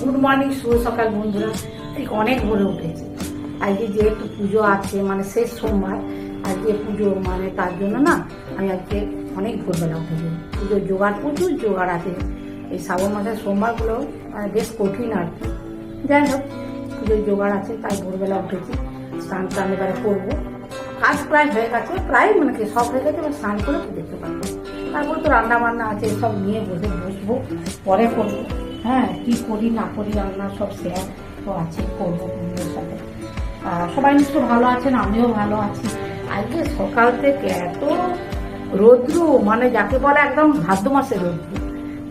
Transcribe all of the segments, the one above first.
Good morning, শুভ সকাল বন্ধুরা। ঠিক অনেক ভোরে উঠেছে। আজকে যেহেতু পুজো আছে মানে শেষ সোমবার, আজকে পুজো মানে তার জন্য না, আমি আজকে অনেক ভোরবেলা উঠেছি। পুজোর জোগাড়, প্রচুর জোগাড় আছে। এই শ্রাবণ মাসের সোমবারগুলো মানে বেশ কঠিন আর কি। যাই হোক, পুজোর জোগাড় আছে, তাই ভোরবেলা উঠেছি। স্নান টান এবারে করব। কাজ প্রায় হয়ে গেছে, প্রায় মানে কি সব হয়ে গেছে স্নান করে দেখতে পারব তারপর তো রান্না বান্না আছে, সব নিয়ে বসে বসবো, পরে করব। হ্যাঁ কি করি, না করি, রান্না সব শেয়ার তো আছে করব বন্ধুদের সাথে। সবাই নিশ্চয় ভালো আছেন, আমিও ভালো আছি। আজকে সকাল থেকে এত রৌদ্র মানে যাকে বলে একদম ভাদ্র মাসে রৌদ্র।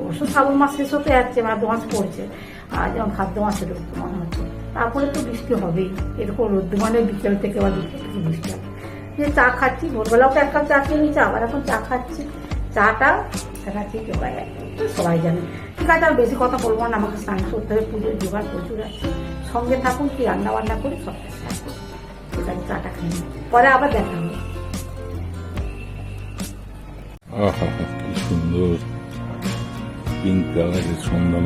অবশ্য শ্রাবণ মাস শেষ হতে যাচ্ছে, ভাদ্র মাস পড়ছে। আর যেমন ভাদ্র মাসে রৌদ্র মনে হচ্ছে। তারপরে তো বৃষ্টি হবেই। এরকম রৌদ্র মানে বিকেল থেকে বা দুপুর থেকে বৃষ্টি হবে। যে চা খাচ্ছি, ভোরবেলাও তো এক কাপ চা খেয়ে নিচ্ছি আবার এখন চা খাচ্ছি। চাটা খাচ্ছি কেউ সবাই জানে। ঠিক আছে, আর বেশি কথা বলব না, আমাকে স্নান করতে হবে, পুজোর জোগাড় প্রচুর আছে। সঙ্গে থাকুন, কি রান্না বান্না করি করি ঠিক আছে চাটা খেয়ে নিই। পরে আবার দেখা হবে। সুন্দর। পিঙ্ক কালারের সন্ধ্যা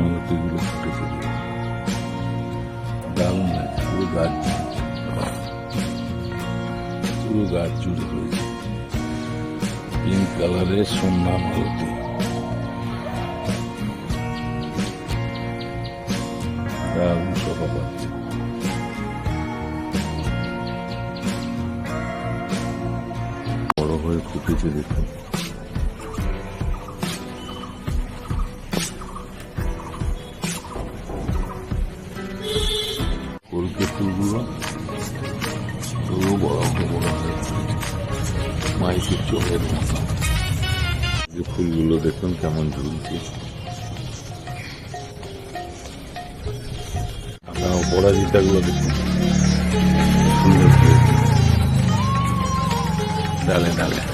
গাছ জুড়ে রয়েছে পিঙ্ক কালারের সন্ধ্যা মালতি। দেখুন। কলকে ফুলগুলো যে ফুলগুলো দেখুন কেমন ঝুলছে। আপনার পরাজিতাগুলো দেখুন। সুন্দর ডালে ডালে।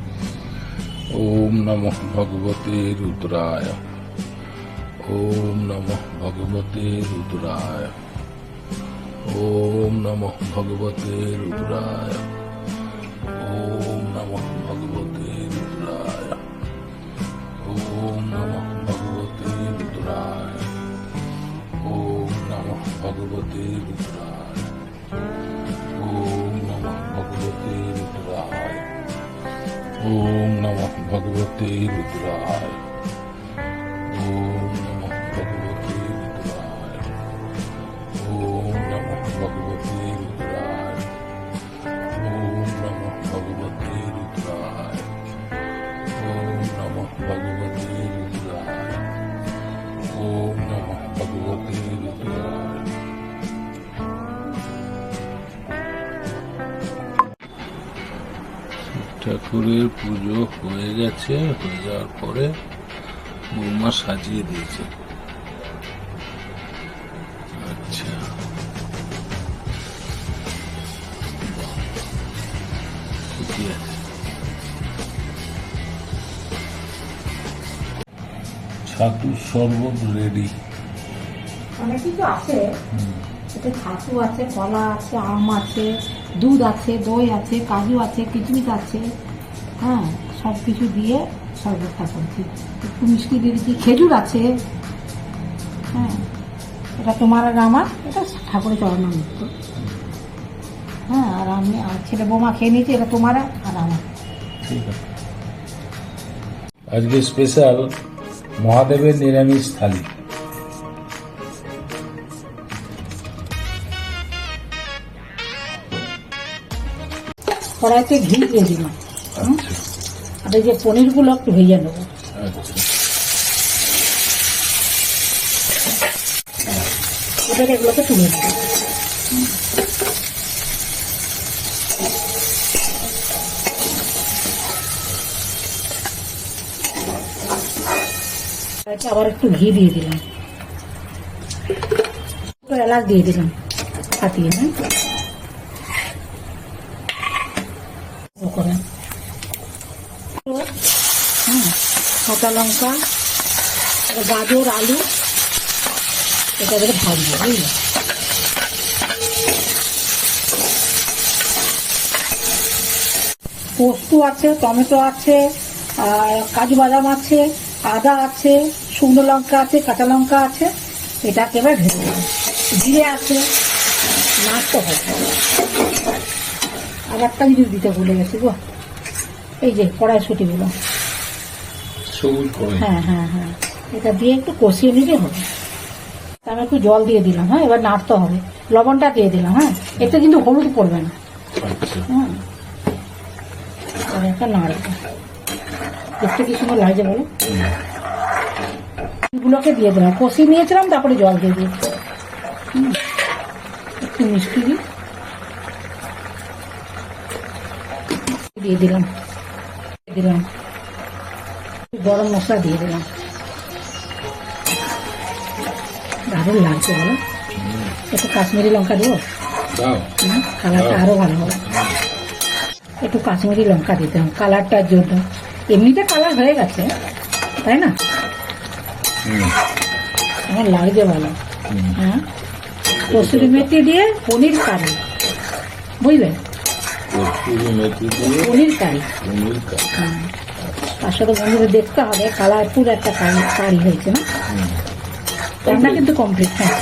ওম নমঃ ভগবতে রুদ্রায়। ওম নমঃ ভগবতে রুদ্রায়। ওম নমঃ ভগবতে রুদ্রায়। ওম নমঃ ভগবতে রুদ্রায়। ওম নমঃ ভগবতে রুদ্রায়। ওম নমঃ ভগবতে রুদ্রায়। ওম নমঃ ভগবতে রুদ্রায়। ওম Bhagavate Rudraya. ঠাকুরের পুজো হয়ে গেছে হয়ে যাওয়ার পরে বৌমা সাজিয়ে দিয়েছে। আচ্ছা। বাহ, ঠিকই আছে? ছাতুর শরবত রেডি অনেক কিছু আছে। এতে ছাতু আছে কলা আছে আম আছে। দুধ আছে, দই আছে, কাজু আছে, কিচমিচ আছে হ্যাঁ সব কিছু দিয়ে শরবতটা করছি একটু মিষ্টি দিয়ে দিচ্ছি, খেজুর আছে। হ্যাঁ এটা তোমার আর আমার, এটা ঠাকুরের চরণামৃত হ্যাঁ আর আমি আর ছেলে বোমা খেয়ে নিয়েছি, এটা তোমার আর আমার। ঠিক আছে। আজকে স্পেশাল মহাদেবের নিরামিষ থালি। কড়াইতে ঘি দিয়ে দিলাম। আর এই যে পনিরগুলো একটু ভেজে নেব। এবার এগুলোকে তুলে নেব। আবার একটু ঘি দিয়ে দিলাম। এলাচ দিয়ে দিলাম। ফাটিয়ে হ্যাঁ? কাঁচা লঙ্কা গাজর, আলু, এটা এবারে ভাজবো, বুঝলি? পোস্ত আছে, টমেটো আছে, আর কাজু বাদাম আছে, আদা আছে, শুকনো লঙ্কা আছে, কাঁচা লঙ্কা আছে, এটাকে এবার ঢেলে দেবো জিরে আছে নাচতে হবে। আর একটা জিনিস দিতে ভুলে গেছি গো। এই যে কড়াইশুটিগুলো। সবুজ করে হ্যাঁ হ্যাঁ হ্যাঁ। এটা দিয়ে একটু কষিয়ে নিলে হবে। আমি একটু জল দিয়ে দিলাম হ্যাঁ এবার নাড়তে হবে। লবণটা দিয়ে দিলাম হ্যাঁ। এতে কিন্তু হলুদ পড়বে না। আচ্ছা। হ্যাঁ একটা নাড়বো। দেখতে কি সুন্দর লাগছে বলো? এগুলোকে দিয়ে দিলাম। কষিয়ে নিয়েছিলাম তারপরে জল দিয়ে দিয়েছি। একটু মিষ্টি দিই। দিয়ে দিলাম। দিয়ে দিলাম। গরম মশলা দিয়ে দিলাম। দারুণ লাগছে বলো। একটু কাশ্মীরি লঙ্কা দেবো কালারটা আরও ভালো হবে। একটু কাশ্মীরি লঙ্কা দিতাম কালারটার জন্য এমনিতে কালার হয়ে গেছে তাই না? আমার লাগছে ভালো। হ্যাঁ? কসুরি মেথি দিয়ে পনির কারি। বুঝলেন পনির কারি। পনির কারি। তার সাথে বন্ধুদের দেখতে হবে কালারফুল একটা কারি হয়েছে না? রান্না কিন্তু কমপ্লিট হ্যাঁ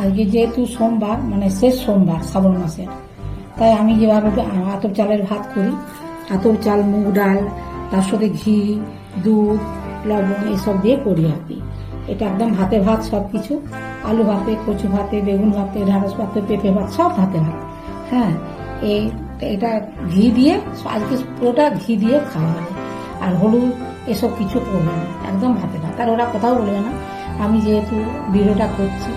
আজকে যেহেতু সোমবার মানে শেষ সোমবার শ্রাবণ মাসের তাই আমি যেভাবে আতর চালের ভাত করি আতর চাল মুগ ডাল তার সাথে ঘি দুধ লবণ এসব দিয়ে করি আর কি। এটা একদম ভাতে ভাত সব কিছু আলু ভাতে কচু ভাতে বেগুন ভাতে ঢ্যাঁড়স ভাতে পেঁপে ভাত সব ভাতে ভাত। হ্যাঁ এই এটা ঘি দিয়ে, আজকে পুরোটা ঘি দিয়ে খাওয়া হবে। আর হলুদ এসব কিছু করবে না, একদম ভাতে ভাত। আর ওরা কোথাও বলবে না, আমি যেহেতু ভিডিওটা করছি,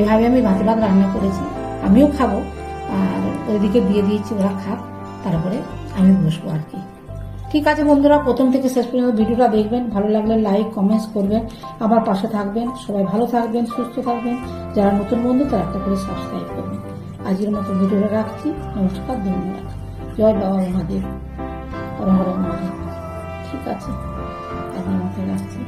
এভাবে আমি ভাতে ভাত রান্না করেছি, আমিও খাব। আর ওইদিকে দিয়ে দিয়েছি, ওরা খাক, তারপরে আমি বসবো আর কি। ঠিক আছে বন্ধুরা, প্রথম থেকে শেষ পর্যন্ত ভিডিওটা দেখবেন, ভালো লাগলে লাইক, কমেন্টস করবেন, আমার পাশে থাকবেন, সবাই ভালো থাকবেন, সুস্থ থাকবেন, যারা নতুন বন্ধু তারা একটা করে সাবস্ক্রাইব করবেন। আজকের মতো ভিডিওটা রাখছি। নমস্কার, ধন্যবাদ। জয় বাবা মহাদেব। হর হর মহাদেব। ঠিক আছে, আজকের মতো রাখছি।